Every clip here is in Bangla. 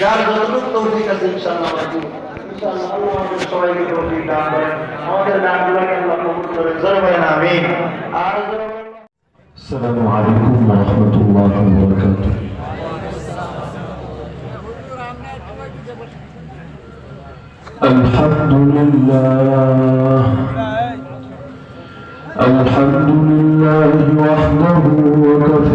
যার যতটুকু তৌফিক আছে ইনশাআল্লাহ আমরা দিব। ইনশাআল্লাহ আল্লাহ আমাদের সবাইকে তৌফিক দান করেন আমাদের নামগুলোকে আল্লাহ কবুল করেন জোরে বলেন আমিন আর জোরে বলেন السلام عليكم ورحمة الله وبركاته الحمد لله الحمد لله وحده وكفى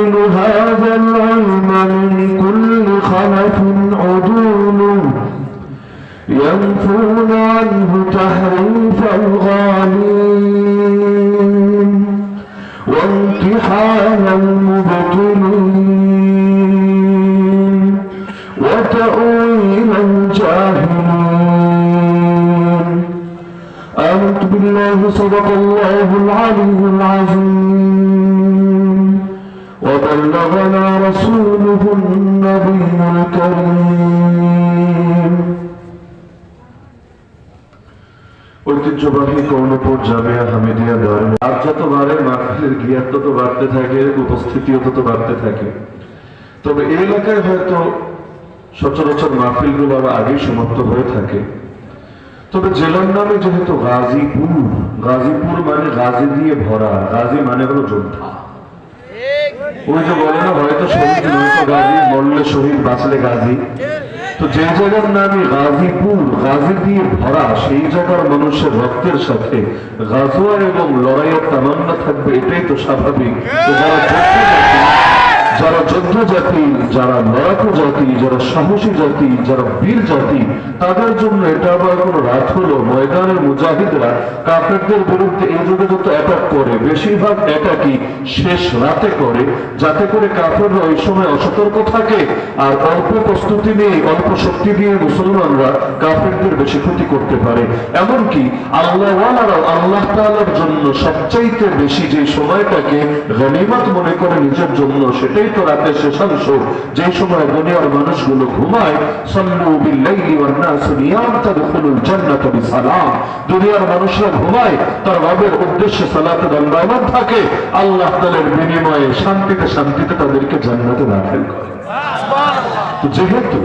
يحمل هذا العلم من كل خلف عدول. ينفون عنه تحريف الغالين وامتحان المبطلين وتأويل الجاهلين. آمنت بالله صدق الله العلي العظيم. وبلغنا رسوله النبي الكريم ঐতিহ্যবাহী কৌনপুর জামিয়া হামিদিয়া দারুন আজ যত বাড়ে মাহফিলের গিয়ার তত বাড়তে থাকে উপস্থিতিও তত বাড়তে থাকে তবে এই এলাকায় হয়তো সচরাচর মাহফিলগুলো আরো আগেই সমাপ্ত হয়ে থাকে তবে জেলার নামে যেহেতু গাজীপুর গাজীপুর মানে গাজী দিয়ে ভরা গাজী মানে হলো যোদ্ধা ওই যে বলে না, হয়তো শহীদ নয়তো গাজী, মরলে শহীদ, বাঁচলে গাজী। তো যে জায়গার নামে গাজীপুর, গাজী দিয়ে ভরা, সেই জায়গার মানুষের রক্তের সাথে গাজোয়া এবং লড়াইয়ের তামান্না থাকবে, এটাই তো স্বাভাবিক। তো যারা যারা যোদ্ধা জাতি, যারা লড়াকু জাতি, যারা সাহসী জাতি, যারা বীর জাতি, তাদের জন্য এটা আবার কোন রাত হলো ময়দানের মুজাহিদরা কাফেরদের বিরুদ্ধে এই যুগে যত অ্যাটাক করে, বেশিরভাগ অ্যাটাকই শেষ রাতে করে, যাতে করে কাফেররা ওই সময় অসতর্ক থাকে আর অল্প প্রস্তুতি নিয়ে, অল্প শক্তি দিয়ে মুসলমানরা কাফেরদের বেশি ক্ষতি করতে পারে। এমনকি আল্লাহওয়ালারাও আল্লাহ তাআলার জন্য সবচাইতে বেশি যে সময়টাকে গনিমত মনে করে নিজের জন্য, সেটাই তো রাতের শেষাংশ যে সময় দুনিয়ার মানুষগুলো ঘুমায় সল্লু বিল্লাইলি ওয়ান নাসু নিয়াম তাদখুলুল জান্নাত বিসালাম। দুনিয়ার মানুষরা ঘুমায় তার রবের উদ্দেশ্যে সালাত দণ্ডায়মান থাকে। আল্লাহ তাআলার বিনিময়ে শান্তিতে শান্তিতে তাদেরকে জান্নাতে দাখিল করে। যেহেতু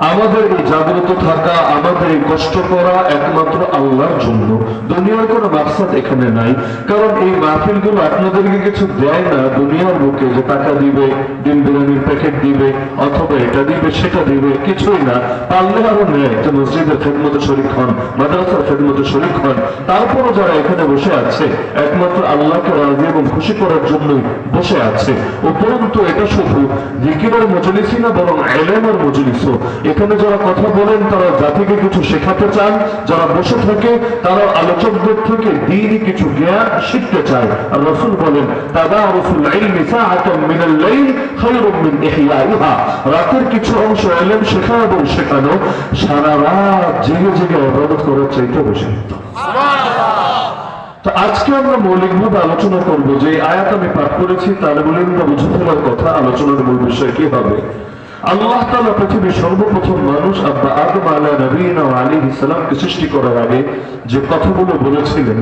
আমাদের এই জাগ্রত থাকা, আমাদের এই কষ্ট করা একমাত্র আল্লাহর জন্য। দুনিয়ার কোনো মাকসাদ এখানে নাই। কারণ এই মাহফিলগুলো আপনাদেরকে কিছু দেয় না, দুনিয়ার বুকে যে টাকা দিবে, ডিম বিরিয়ানির প্যাকেট দিবে, অথবা এটা দিবে, সেটা দিবে, কিছুই না। পারলে আরও নেয়, যে মসজিদের খেদমতে শরিক হন, মাদ্রাসার খেদমতে শরিক হন। তারপরও যারা এখানে বসে আছে, একমাত্র আল্লাহকে রাজি এবং খুশি করার জন্যই বসে আছে। উপরন্তু এটা শুধু জিকিরের মজলিসই না, বরং এলেমের মজলিসও। এখানে যারা কথা বলেন, তারা জাতিকে কিছু শেখাতে চান। যারা বসে থাকে, তারা আলোচকদের থেকে দিনই কিছু জ্ঞান শিখতে চায়। আর রসুল বলেন, তাদা রসুল রাতের কিছু অংশ এলেম শেখা এবং শেখানো, সারা রাত জেগে জেগে ইবাদত করার চাইতে উত্তম। তো আজকে আমরা মৌলিকভাবে আলোচনা করব যে আয়াত আমি পাঠ করেছি, তাহলে বলেন কথা আলোচনার মূল বিষয় কি হবে? আল্লাহ তালা পৃথিবীর সর্বপ্রথম মানুষ আব্বা আদম আলা নবীন আলী ইসলামকে সৃষ্টি করার আগে যে কথাগুলো বলেছিলেন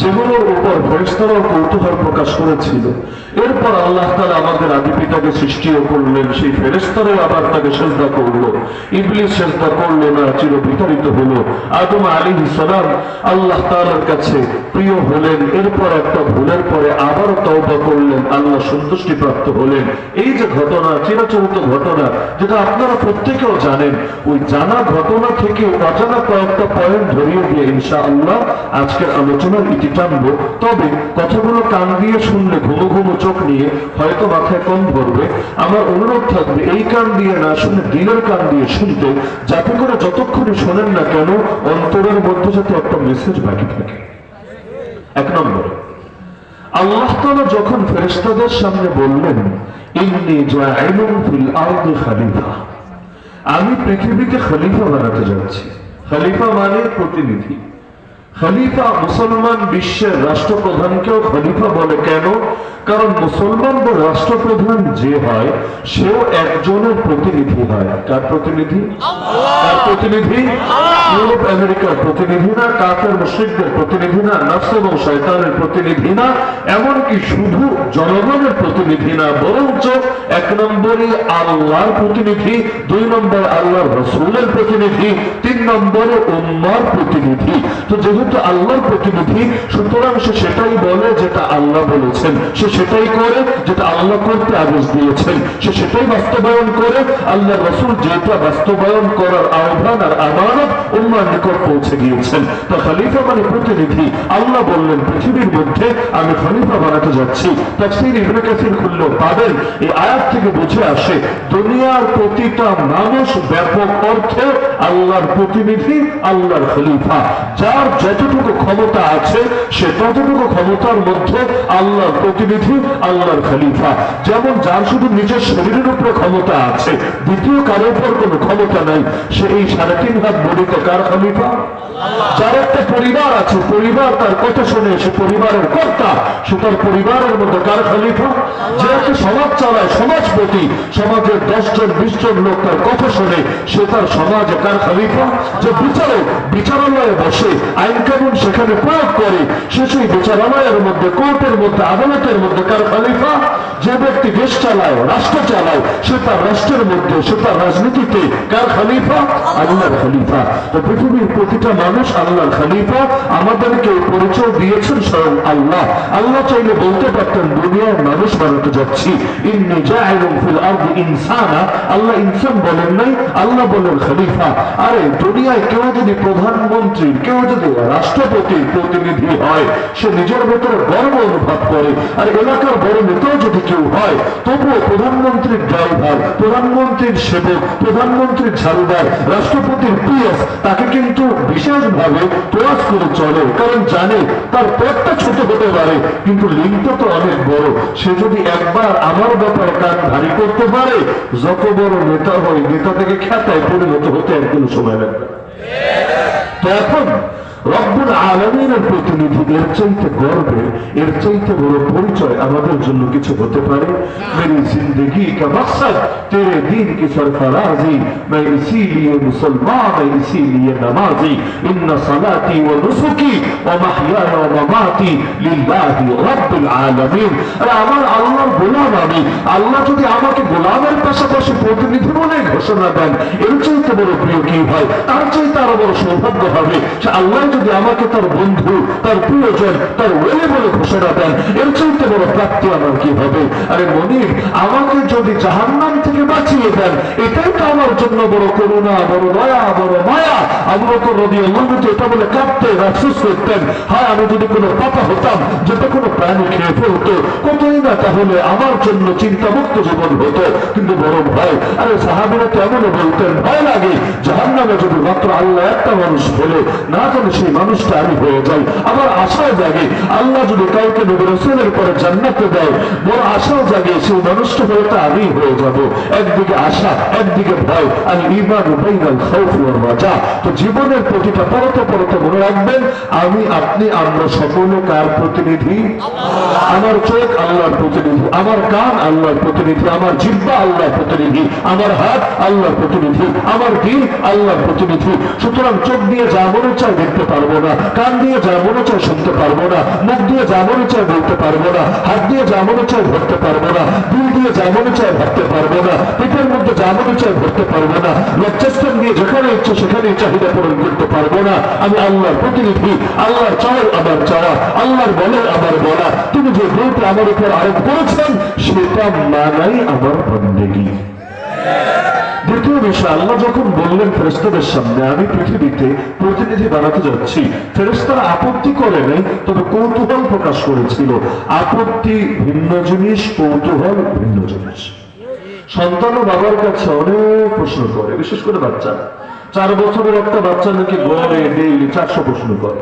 যেগুলোর উপর ফেরেস্তারাও কৌতূহল প্রকাশ করেছিল। এরপর আল্লাহ তালা আমাদের আদি পিতাকে সৃষ্টিও করলেন, সেই ফেরেস্তারাই আবার তাকে সেজদা করল। ইবলিস সেজদা করল না চির বিতাড়িত হলো। আদম আলী সালাম আল্লাহ তালার কাছে প্রিয় হলেন, এরপর একটা ভুলের পরে আবারও তওবা করলেন, আল্লাহ সন্তুষ্টি প্রাপ্ত হলেন। এই যে ঘটনা, চিরাচরিত ঘটনা, যেটা আপনারা প্রত্যেকেও জানেন, ওই জানা ঘটনা থেকে অজানা কয়েকটা পয়েন্ট ধরিয়ে দিয়ে ইনশা আল্লাহ আজকের আলোচনার ইতি টানবো তবে কথাগুলো কান দিয়ে শুনলে ঘুমো ঘুমো চোখ নিয়ে হয়তো মাথায় কম ধরবে। আমার অনুরোধ থাকবে এই কান দিয়ে না শুনে দিনের কান দিয়ে শুনতে, যাতে করে যতক্ষণই শোনেন না কেন অন্তরের মধ্যে যাতে একটা মেসেজ বাকি থাকে। এক নম্বরে, আল্লাহ তাআলা যখন ফেরেশতাদের সামনে বললেন, ইন্নী জাইলুন ফিল আরদি খলিফা আমি পৃথিবীকে খলিফা বানাতে যাচ্ছি। খলিফা মানে প্রতিনিধি। খলিফা মুসলমান বিশ্বের রাষ্ট্রপ্রধানকেও খলিফা বলে কেন? কারণ মুসলমান বা রাষ্ট্রপ্রধান যে হয়, সেও একজনের প্রতিনিধি হয়। কার প্রতিনিধি? কার প্রতিনিধি? ইউরোপ, আমেরিকার প্রতিনিধি না, কাফের, মুশ্রিকদের প্রতিনিধি না নফস এবং শয়তানের প্রতিনিধি না, এমনকি শুধু জনগণের প্রতিনিধি না, বরঞ্চ এক নম্বরে আল্লাহর প্রতিনিধি, দুই নম্বর আল্লাহর রসুলের প্রতিনিধি, তিন নম্বরে উম্মার প্রতিনিধি। তো যেহেতু আল্লাহর প্রতিনিধি, সুতরাং সে সেটাই বলে যেটা আল্লাহ বলেছেন। সে সেটাই করে যেটা আল্লাহ করতে আদেশ দিয়েছেন। সে সেটাই বাস্তবায়ন করে আল্লাহ রসুল যেটা বাস্তবায়ন করার আহ্বান আর আমানত উম্মার নিকট পৌঁছে গিয়েছেন তো খলিফা মানে প্রতিনিধি। আল্লাহ বললেন, পৃথিবীর মধ্যে আমি খলিফা বানাতে যাচ্ছি। তাফসীর ইবনে কাসির খুললেও পাবেন। এই আয়াত থেকে বুঝে আসে, দুনিয়ার প্রতিটা মানুষ ব্যাপক অর্থে আল্লাহর প্রতিনিধি, আল্লাহর খলিফা। যার যতটুকু ক্ষমতা আছে, সে ততটুকু ক্ষমতার মধ্যে আল্লাহর প্রতিনিধি, আল্লাহর খলিফা। যেমন যার শুধু নিজের শরীরের উপরে ক্ষমতা আছে, দ্বিতীয় কারোর উপর কোনো ক্ষমতা নাই। সে এই সাড়ে তিন হাত বডিতে কার খলিফা? যার একটা পরিবার আছে, পরিবার তার কথা শুনে সে পরিবারের কর্তা, সে তার পরিবারের মধ্যে কার খলিফা? যে একটা সমাজ চালায়, সমাজপতি সমাজের দশ জন বিশ জন লোক তার কথা শুনে সে তার সমাজে কার খলিফা? যে বিচারক, বিচারালয়ে বসে, আইন কানুন সেখানে প্রয়োগ করে, সে সেই বিচারালয়ের মধ্যে, কোর্টের মধ্যে, আদালতের মধ্যে, কার খলিফা? যে ব্যক্তি দেশ চালায়, রাষ্ট্র চালায়, সে তার রাষ্ট্রের মধ্যে, সে তার রাজনীতিতে কার খলিফা? আল্লাহর খলিফা। তো পৃথিবীর প্রতিটা মানুষ আল্লাহর খলিফা। আমাদেরকে পরিচয় দিয়েছেন স্বয়ং আল্লাহ। আল্লাহ চাইলে বলতে পারতেন, দুনিয়ার মানুষ বানাতে যাচ্ছি। ইন্নি জাইলুন ফিল আরদি ইনসানা। আল্লাহ ইনসান বলেন নাই, আল্লাহ বলেন খালিফা। আরে, দুনিয়ায় কেউ যদি প্রধানমন্ত্রী, কেউ যদি রাষ্ট্রপতির প্রতিনিধি হয়, সে নিজের ভেতরে গর্ব অনুভব করে। আর এলাকার বড় নেতাও যদি কেউ হয়, তবুও প্রধানমন্ত্রীর ড্রাইভার, প্রধানমন্ত্রীর সেবক, প্রধানমন্ত্রীর ঝাড়ুদার, রাষ্ট্রপতির পিএস, তাকে কিন্তু বিশেষভাবে প্রয়াস করে চলে। কারণ জানে, তার পথটা ছোট হতে পারে, কিন্তু লিঙ্কটা তো অনেক বড়। সে যদি একবার আমার ব্যাপারে কান ভারী করতে পারে, যত বড় নেতা হয়, নেতা থেকে খ্যাতায় পরিণত হতে একদিন সময় লাগবে তো এখন রব্বুল আলমিনের প্রতিনিধি এর চাইতে গর্বের এর চাইতে বড় পরিচয় আমাদের জন্য কিছু হতে পারে মেরি জিন্দগি কা মকসদ তেরে দিন কি সরফরাজি मैं इसीलिए मुसलमान मैं इसीलिए नमाजी इन सलाती व नुसुकी व महयाय व ममाती লিল্লাহি রাব্বিল আলামিন আরে আমার আল্লাহর গোলাম আমি আল্লাহ যদি আমাকে গোলামের পাশাপাশি প্রতিনিধি বলে ঘোষণা দেন এর চাইতে বড় প্রিয় কি হয় তার চাইতে আরো বড় সৌভাগ্য হবে সে আল্লাহ যদি আমাকে তার বন্ধু, তার প্রিয়জন, তার ওয়েলে বলে ঘোষণা দেন, এর চাইতে বড় প্রাপ্তি আমার কি হবে? আরে মনির, আমাকে যদি জাহান্নাম থেকে বাঁচিয়ে দেন, এটাই তো আমার জন্য বড় করুণা, বড় দয়া, বড় মায়া। আমরা তো নদী আল্লাহ এটা বলে কাঁদতেন, আফসোস করতেন, হায়, আমি যদি কোনো পাপা হতাম, যেটা কোনো প্রাণী খেয়ে ফেলতো, কতই না তাহলে আমার জন্য চিন্তামুক্ত জীবন হতো। কিন্তু বড় ভয় আরে সাহাবিরা তো এমনও বলতেন, ভয় লাগে জাহান নামে যদি মাত্র আল্লাহ একটা মানুষ বলে, না জানে সেই মানুষটা আমি হয়ে যাই। আমার আশাও জাগে আল্লাহ যদি কাউকে নবী রসুলের পরে জান্নাতে দেয় বড় আশাও জাগে সেই মানুষটা হয়তো আমি হয়ে যাব। একদিকে আশা একদিকে ভয়। আর ইমান উপাইনাল খাউফ ওয়ার রাজা তো জীবনের প্রতিটা পরতে পরতে মনে রাখবেন আমি আপনি আমরা সকলে কার প্রতিনিধি? আমার চোখ আল্লাহর প্রতিনিধি আমার কান আল্লাহর প্রতিনিধি আমার জিব্বা আল্লাহর প্রতিনিধি আমার হাত আল্লাহর প্রতিনিধি আমার দিন আল্লাহর প্রতিনিধি। সুতরাং চোখ দিয়ে যা মনে চায় দেখতে পারব না। কান দিয়ে যা মনে চায় শুনতে পারব না। মুখ দিয়ে যা মনে চায় বলতে পারব না। হাত দিয়ে যা মনে চায় ধরতে পারব না। দিল দিয়ে যা মনে চায় ভাবতে পারব না। পেটের মধ্যে যা মনে চায় ধরতে পারব না। লজ্জাস্থান দিয়ে যেখানে ইচ্ছে সেখানে চাহিদা পূরণ করতে পারব না। আমি আল্লাহর প্রতিনিধি, আল্লাহর চাওয়ার আবার চাওয়া, আল্লাহর বলের আবার বলা। তিনি যে বইটি আমার উপর আরোপ করেছেন, সেটা মানাই আমার বন্দেগী। দ্বিতীয় বিষয় আল্লাহ যখন বললেন ফেরেস্তাদের সামনে, আমি পৃথিবীতে প্রতিনিধি বানাতে যাচ্ছি ফেরেস্তারা আপত্তি করে নাই, তবে কৌতূহল প্রকাশ করেছিল। আপত্তি ভিন্ন জিনিস, কৌতূহল ভিন্ন জিনিস। সন্তান ও বাবার কাছে অনেক প্রশ্ন করে, বিশেষ করে বাচ্চারা চার বছরের একটা বাচ্চা নাকি গড়ে ডেইলি চারশো প্রশ্ন করে।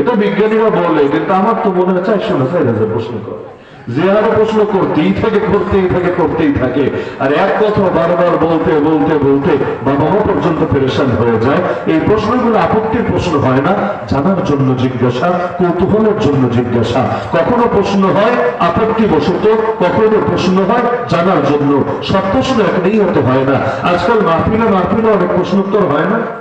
এটা বিজ্ঞানীরা বলে, কিন্তু আমার তো মনে হয় চারশো না, চার হাজার প্রশ্ন করে। যে প্রশ্ন করতেই থাকে করতেই থাকে করতেই থাকে। আর এক কথা বারবার বলতে বলতে বলতে বাবা মা পর্যন্ত পেরেশান হয়ে যায়। এই প্রশ্নগুলো আপত্তির প্রশ্ন হয় না, জানার জন্য জিজ্ঞাসা, কৌতূহলের জন্য জিজ্ঞাসা। কখনো প্রশ্ন হয় আপত্তি বসত কখনো প্রশ্ন হয়, জানার জন্য। সব প্রশ্ন এক হতে হয় না। আজকাল মাহফিলে মাহফিলে অনেক প্রশ্নোত্তর হয় না।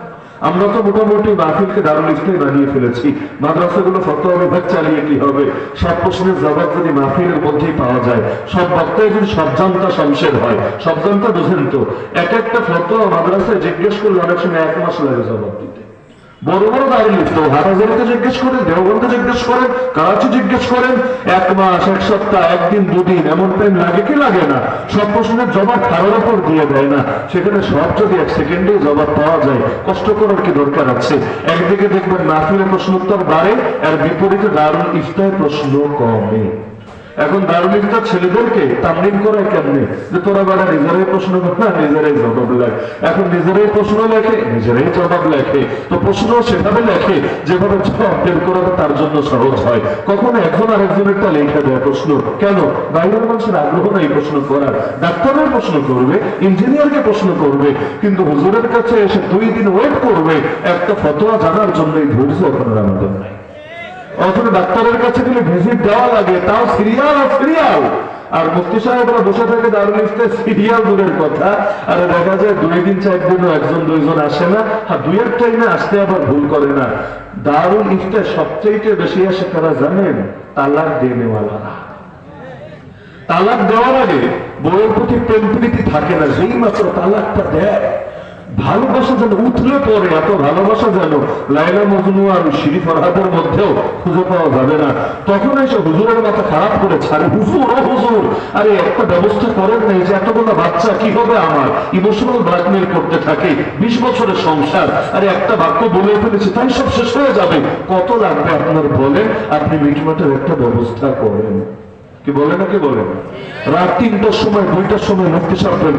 আমরা তো মোটামুটি মাহফিলকে দারুল ইসলাম বানিয়ে ফেলেছি। মাদ্রাসাগুলো ফতোয়া বিভাগ চালিয়ে কি হবে? সব প্রশ্নের জবাব যদি মাহফিলের মধ্যেই পাওয়া যায়। সব বক্তায় যদি সব জানতা শমশের হয় সব জানতা বুঝেন তো। এক একটা ফতোয়া মাদ্রাসায় জিজ্ঞেস করলে অনেক সময় এক মাস লাগে জবাব দিতে। বড় বড় দাঁড়িয়ে লিখতো হাটাজারিতে জিজ্ঞেস করেন, দেওবন্দে জিজ্ঞেস করেন, করাচি জিজ্ঞেস করেন, এক মাস, এক সপ্তাহ, একদিন, দুদিন, এমন টাইম লাগে কি লাগে না? সব প্রশ্নের জবাব কারোর ওপর দিয়ে দেয় না। সেখানে সব যদি এক সেকেন্ডে জবাব পাওয়া যায়, কষ্ট করার কি দরকার আছে? একদিকে দেখবেন মাহফিলে প্রশ্ন উত্তর বাড়ে, আর বিপরীতে দারুণ ইফতায় প্রশ্ন কমে। এখন দারুণিকটা ছেলেদেরকে তামলিম করে কেমনে? যে তোরা বেড়া নিজেরাই প্রশ্ন কর, না, নিজেরাই জবাব লেখ। এখন নিজেরাই প্রশ্ন লেখে, নিজেরাই জবাব লেখে। তো প্রশ্ন সেভাবে লেখে, যেভাবে জবাব বের করাটা তার জন্য সহজ হয়। কখনো একজন আরেকজনেরটা লেখা দেয় প্রশ্ন, কেন? বাইরের মানুষের আগ্রহ নেই প্রশ্ন করার। ডাক্তারের প্রশ্ন করবে, ইঞ্জিনিয়ারকে প্রশ্ন করবে, কিন্তু হুজুরের কাছে এসে দুই দিন ওয়েট করবে, একটা ফতোয়া জানার জন্য এই ধৈর্য এখন আমাদের নাই। অথচ ডাক্তারের কাছে গেলে ভিজিট দেওয়া লাগে, তাও সিরিয়াল আর সিরিয়াল আর মুফতি সাহেবরা বসে থাকে ইফতার সিরিয়াল দূরের কথা। আর দেখা যায় দুই দিন চার দিনও একজন দুইজন আসে না, আর দুই এক টাইমে আসতে আবার ভুল করে না। দারুল ইফতার সবচেয়ে বেশি আসে, তারা জানেন, তালাক দিয়ে দেনেওয়ালারা তালাক দেওয়ার আগে বউয়ের প্রতি প্রেম প্রীতি থাকে না, যেই মাত্র তালাকটা দেয়। ভালোবাসা যেন উঠলে পরে এত ভালোবাসা যেন লাইলা মজনু আর শিরি ফরহাদের মধ্যেও খুঁজে পাওয়া যাবে না। তখন এসে হুজুরের মাথা খারাপ করে ছাড়ে, হুজুর, ও হুজুর, আরে একটা ব্যবস্থা করেন নাই যে এতগুলো বাচ্চা, কি হবে আমার? ইমোশনাল ব্ল্যাকমেল করতে থাকে, বিশ বছরের সংসার, আরে একটা বাক্য বলে ফেলেছে, তাই সব শেষ হয়ে যাবে। কত লাগবে আপনার বলেন? আপনি মিটমাটের একটা ব্যবস্থা করেন। কি বলে না কি বলে? রাত তিনটার সময়, দুইটার সময় মুক্তি সাহেবের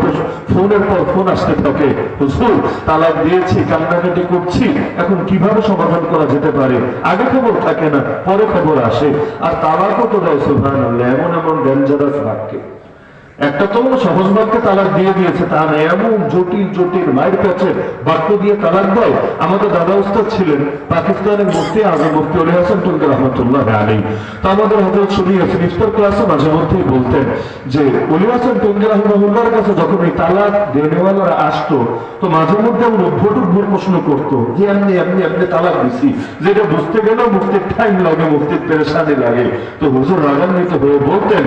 ফোনের পর ফোন আসতে থাকে। হুজুর, তালাক দিয়েছি, কান্নাকাটি করছি। এখন কীভাবে সমাধান করা যেতে পারে? আগে খবর থাকে না, পরে খবর আসে। আর তালাকও তো দেয় সুভান এমন এমন ডেঞ্জারাস বাক্যে। একটা তো সহজ বাক্যে তালাক দিয়ে দিয়েছে তার এমন জটিল জটিল, মায়ের কাছে বাক্য দিয়ে তালাক দেয়। আমাদের দাদা উস্তাদ ছিলেন, পাকিস্তানের মধ্যে আজম মুক্তি অলি হাসান তুলকে রহমতুল্লাহ আলী তো আমাদের হাতে ছবি আছেন ইফতার ক্লাসে মাঝে মধ্যেই বলতেন যে, অলি হাসান তুলকে রহমতুল্লাহর কাছে যখন এই তালাক দেনেওয়ালারা আসতো, তো মাঝে মধ্যে আমরা উদ্ভট উদ্ভট প্রশ্ন করতো, যে এমনি এমনি এমনি তালাক দিছি, যেটা বুঝতে গেলেও মুক্তির টাইম লাগে মুক্তির পেরেশানি লাগে। তো হুজুর রাগান্বিত হয়ে বলতেন,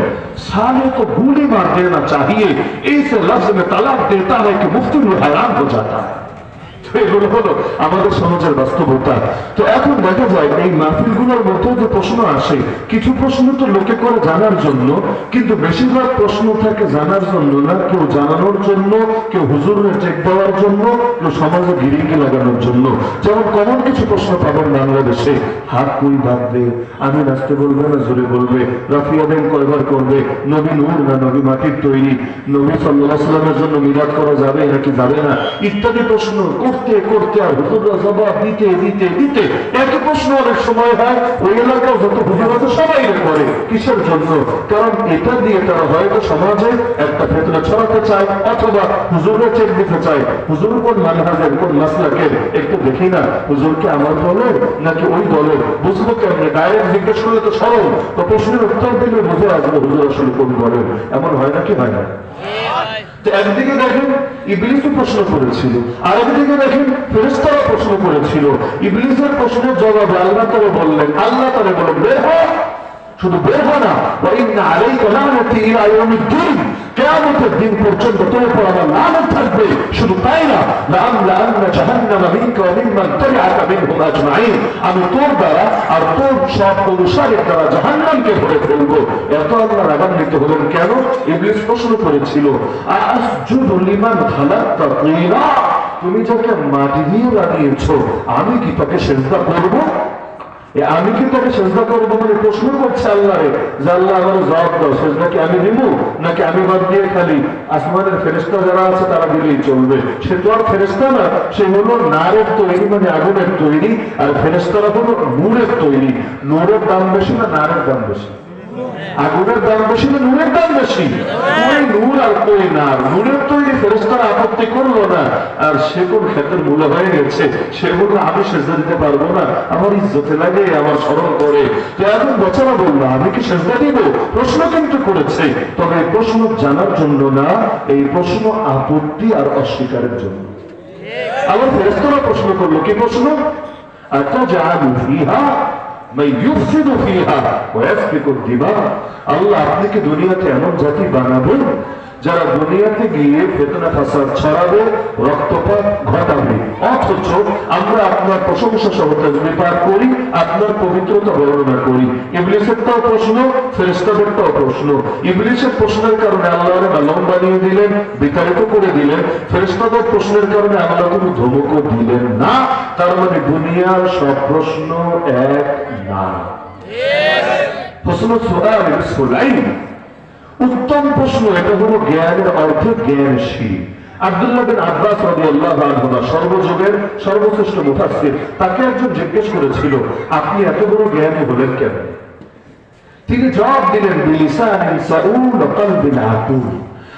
সালে তো গুলি মারতে देना चाहिए। इस लफ्ज में तलाक देता है कि मुफ्ती में हैरान हो जाता है। এগুলো হলো আমাদের সমাজের বাস্তবতা। তো এখন দেখা যায় এই মাহফিলগুলোর মধ্যে যে প্রশ্ন আসে, কিছু প্রশ্ন তো লোকে করে জানার জন্য, কিন্তু বেশিরভাগ প্রশ্ন থাকে জানার জন্য না, কেউ জানানোর জন্য, কেউ হুজুরের চেক দেওয়ার জন্য সমাজে গিরিঙ্গি লাগানোর জন্য। যেমন কমন কিছু প্রশ্ন পাবেন বাংলাদেশে, হাত কুই বাঁধবে আমি নাচতে বলবে না জোরে বলবে, রাফিয়া ব্যাংক কয়বার করবে, নবী নূর না নবী মাটির তৈরি, নবী সাল্লাহ সাল্লামের জন্য মিলাদ করা যাবে নাকি যাবে না, ইত্যাদি প্রশ্ন করতে করতে করতে আর হুজুররা জবাব দিতে দিতে দিতে একই প্রশ্ন অনেক সময় হয়, ওই এলাকাও যত হুজুর আছে সবাই করে কিসের জন্য? কারণ এটা দিয়ে তারা হয়তো সমাজে একটা ভেতরে ছড়াতে চায় অথবা হুজুরে চেক দিতে চায়। হুজুর কোন মানহাজের, কোন মাসলাকের? একটু দেখি না। হুজুরকে আমার দলের? নাকি ওই দলের? বুঝব কেমনে ডাইরেক্ট জিজ্ঞেস করলে তো সরল। তো প্রশ্নের উত্তর দিলে বুঝে আসব হুজুর আসলে কোন দলের। এমন হয় নাকি হয় না? তো একদিকে দেখেন ইবলিসও প্রশ্ন করেছিল আর একদিকে দেখেন ফেরেস্তারা প্রশ্ন করেছিল। ইবলিসের প্রশ্নের জবাবে আল্লাহ তারা বললেন, আল্লাহ তারা বললেন, বের হ শুধু বের হয় না ওয়াইন্না আলাইকা লানাতি ইলা ইয়াউমিদ্দিন। কিয়ামতের দিন পর্যন্ত তোর উপর আমার লানত থাকবে। শুধু তাই না, লাআমলা আন্না জাহান্নামা মিনকা ওয়া মিম্মান তাবিআকা মিনহুম আজমাইন। আমি তোর দ্বারা আর তোর সব অনুসারীর দ্বারা জাহান্নামকে ভরে ফেলব। এত আল্লাহ রাগান্বিত হলেন কেন? ইবলিস প্রশ্ন করেছিল আসজুদু লিমান খালাকতা তিনা তুমি যাকে মাটি দিয়ে বানিয়েছো, আমি কি তাকে সেজদা করব? আমি কি তাকে সেজদা করব বলে প্রশ্ন করছে আল্লাহরে? যে আল্লাহ আমার জবাব দাও, সেজদা কি আমি দিব? নাকি আমি বাদ দিয়ে খালি আসমানের ফেরেস্তা যারা আছে তারা দিলেই চলবে? সে তো আর ফেরেস্তা না, সে হলো নারের তৈরি মানে আগুনের তৈরি, আর ফেরেস্তারা হলো নূরের তৈরি। নূরের দাম বেশি না নারের দাম বেশি? আগুনের দাম বেশি না নূরের দাম বেশি। ওই নূর আর কই না। নূরের তৈরি ফেরেস্তারা আপত্তি করল না। আর সে কোন ক্ষেত্রের মূল্য হয়ে গেছে সে বলল আমি সেজদা দিতে পারব না। আমার ইজ্জতে লাগে আমার স্মরণ করে। তো এখন বেচারা বলল আমি কি সেজদা দিব? প্রশ্ন কিন্তু করেছে। তবে প্রশ্ন জানার জন্য না এই প্রশ্ন আপত্তি আর অস্বীকারের জন্য। আবার ফেরেস্তারা প্রশ্ন করল কি প্রশ্ন? ফিহা ইয়াসফিকু দিমা আল্লাহ আপনাকে দুনিয়াতে এমন জাতি বানাবেন যারা দুনিয়াতে গিয়ে ফেতনা ফাসাদ ছড়াবে রক্তপাত ঘটাবে। অথচ আমরা আপনার প্রশংসা সহ তাজমি পাঠ করি আপনার পবিত্রতা বর্ণনা করি। ইবলিসেরটাও প্রশ্ন ফেরেস্তাদেরটাও প্রশ্ন। ইবলিসের প্রশ্নের কারণে আল্লাহরে মালম বানিয়ে দিলেন বিতাড়িত করে দিলেন। ফেরেস্তাদের প্রশ্নের কারণে আল্লাহ কোনো ধমকও দিলেন না। তার মানে দুনিয়ার সব প্রশ্ন এক না। প্রশ্ন সোয়াল সোলাই উত্তম প্রশ্ন, এটা হলো জ্ঞানের অর্থে বিন আব্বাস সর্বযুগের সর্বশ্রেষ্ঠ তাকে একজন জিজ্ঞেস করেছিল, আপনি এত বড় জ্ঞানী হলেন কেন? তিনি জবাব দিলেন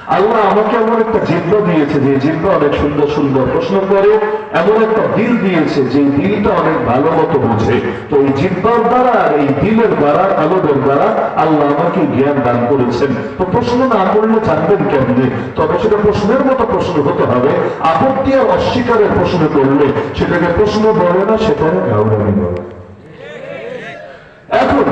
আল্লাহ আমাকে এমন একটা জিব্বা দিয়েছে যে জিব্বা অনেক সুন্দর সুন্দর প্রশ্ন করে, এমন একটা দিল দিয়েছে যে দিলটা অনেক ভালো মতো বোঝে। তো এই জিব্বার দ্বারা আর এই দিলের দ্বারা, আলোদের দ্বারা আল্লাহ আমাকে জ্ঞান দান করেছেন। তো প্রশ্ন না করলে জানবেন কেমনে? তবে সেটা প্রশ্নের মতো প্রশ্ন হতে হবে। আপত্তি আর অস্বীকারের প্রশ্ন করলে সেটাকে প্রশ্ন বলে না সেটাকে গাউরানি বলে। এখন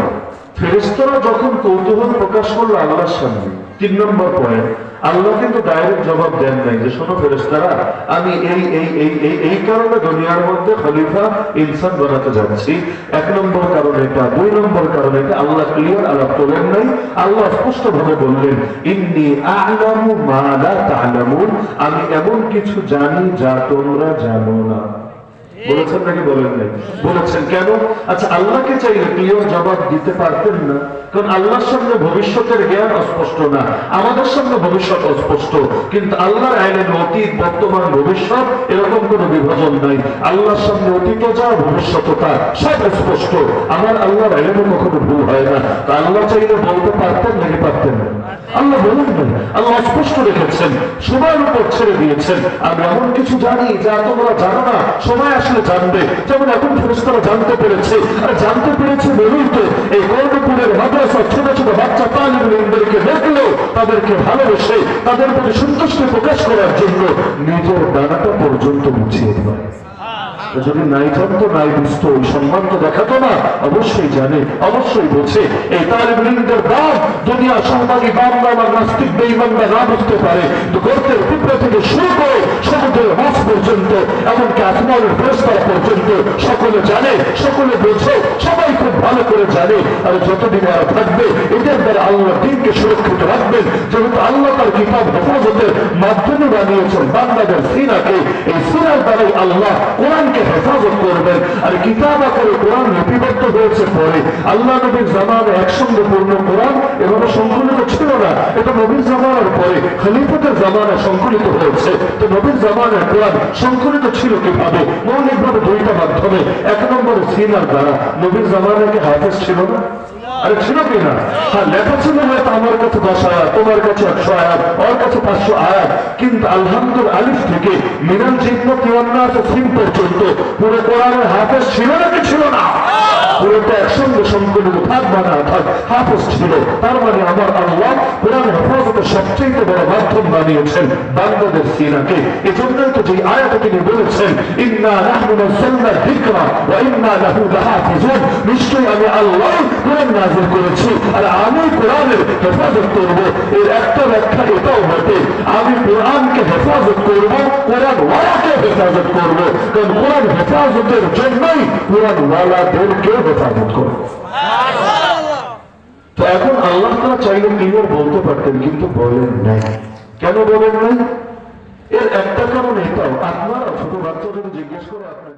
ফেরেস্তরা যখন কৌতূহল প্রকাশ করল আল্লাহর সামনে, তিন নম্বর পয়েন্ট আল্লাহ কিন্তু ডাইরেক্ট জবাব দেন নাই যে, শোনো ফেরেস্তারা আমি এই এই এই এই এই কারণে দুনিয়ার মধ্যে খলিফা, ইনসান বানাতে যাচ্ছি। এক নম্বর কারণ এটা, দুই নম্বর কারণ এটা, আল্লাহ ক্লিয়ার আলাপ তোলেন নাই। আল্লাহ স্পষ্ট ভাবে বললেন, ইন্নি আ'লামু মা লা তা'লামুন, আমি এমন কিছু জানি যা তোমরা জানো না। বলেছেন নাকি বলেন নাই। বলেছেন কেন? আচ্ছা আল্লাহকে চাইলে ক্লিয়ার জবাব দিতে পারতেন না, কারণ আল্লাহর সামনে ভবিষ্যতের জ্ঞান অস্পষ্ট না। আমাদের সামনে ভবিষ্যৎ অস্পষ্ট, কিন্তু আল্লাহর আইনের অতীত, বর্তমান, ভবিষ্যৎ এরকম কোনো বিভাজন নাই। আল্লাহর সামনে অতীত যা তা, সব স্পষ্ট আমার আল্লাহর কখনো ভুল হয় না। তা আল্লাহ চাইলে বলতে পারতেন নাকি পারতেন না? আল্লাহ আল্লাহ স্পষ্ট রেখেছেন, সময়ের উপর ছেড়ে দিয়েছেন। এমন কিছু জানি যা তোমরা জানো না। সময় আসলে জানবে। যেমন এখন ফেরেস্তারা জানতে পেরেছে। আর জানতে পেরেছে বলেই তো এই কর্ণপুরের মাদ্রাসা ছোট ছোট বাচ্চা তালিমদেরকে দেখল, তাদেরকে ভালোবেসে, তাদের প্রতি সন্তুষ্টি প্রকাশ করার জন্য নিজের ডানাটা পর্যন্ত মুছিয়ে দেয় যদি নাই জানতো নাই বুঝতো ওই সম্মান তো দেখাতো না। অবশ্যই জানে, অবশ্যই বোঝে। এই তালিমদের দাম দুনিয়া সম্মানী বাংলা বা নাস্তিক বেইমানরা না বুঝতে পারে। তো গর্তের টুকরা থেকে শুরু করে সমুদ্রের মাছ পর্যন্ত, এমনকি আসমানের প্রস্তাব পর্যন্ত সকলে জানে, সকলে বোঝে, সবাই খুব ভালো করে জানে। আর যতদিন আর থাকবে, এদের দ্বারা আল্লাহ দিনকে সুরক্ষিত রাখবেন। যেহেতু আল্লাহ তার কিতাব হেফাজতের মাধ্যমে বানিয়েছেন বাংলাদেশ সিনাকে, এই সিনার দ্বারাই আল্লাহ কোরআনকে করবেন আর কিতাব আকারে কোরআন লিপিবদ্ধ হয়েছে পরে। আল্লাহ নবীর জামানে একসঙ্গে পূর্ণ কোরআন এভাবে সংকলিত ছিল না। এটা নবীর জামানার পরে খলিফতের জামানে সংকলিত হয়েছে। তো নবীর জামানের কোরআন সংকলিত ছিল কীভাবে? মৌলিকভাবে দুইটা মাধ্যমে। এক নম্বরে সিনার দ্বারা। নবীর জামানের কি হাফেজ ছিল না? আরে ছিল কি না? হ্যাঁ লেখা ছিল হয়তো আমার কাছে দশ আয়াত, তোমার কাছে একশো আয়াত, ওর কাছে পাঁচশো আয়াত। কিন্তু আলহামদুল আলিফ থেকে মিনাল জিন্ন আছে সিম পর্যন্ত পুরো কোরআনের হাতে ছিল নাকি ছিল না? পুরোটা একসঙ্গে সংকলিত থাক বা না থাক হাফেজ ছিল। তার মানে আমার আল্লাহ কোরআন হেফাজতের সবচেয়ে বড় মাধ্যম বানিয়েছেন বাংলাদেশ সিনাকে। এজন্যই তো যে আয়াতে তিনি বলেছেন, ইন্না নাহনু নাযালনা যিকরা ওয়া ইন্না লাহু লাহাফিজুন। নিশ্চয়ই আমি আল্লাহ কোরআন নাযিল করেছি আর আমি কোরআনের হেফাজত করব। এর একটা ব্যাখ্যা এটাও বটে, আমি কোরআনকে হেফাজত করব, কোরআন ওয়ালাকে হেফাজত করব। কারণ কোরআন হেফাজতের জন্যই কোরআন ওয়ালাদেরকে হেফাজত করব। তো এখন আল্লাহ তারা চাইলে ক্লিয়ার বলতে পারতেন, কিন্তু বলেন নাই। কেন বলেন নাই? এর একটা কারণ এটাও। আপনারা ছোট বাচ্চাদের জিজ্ঞেস করে আপনার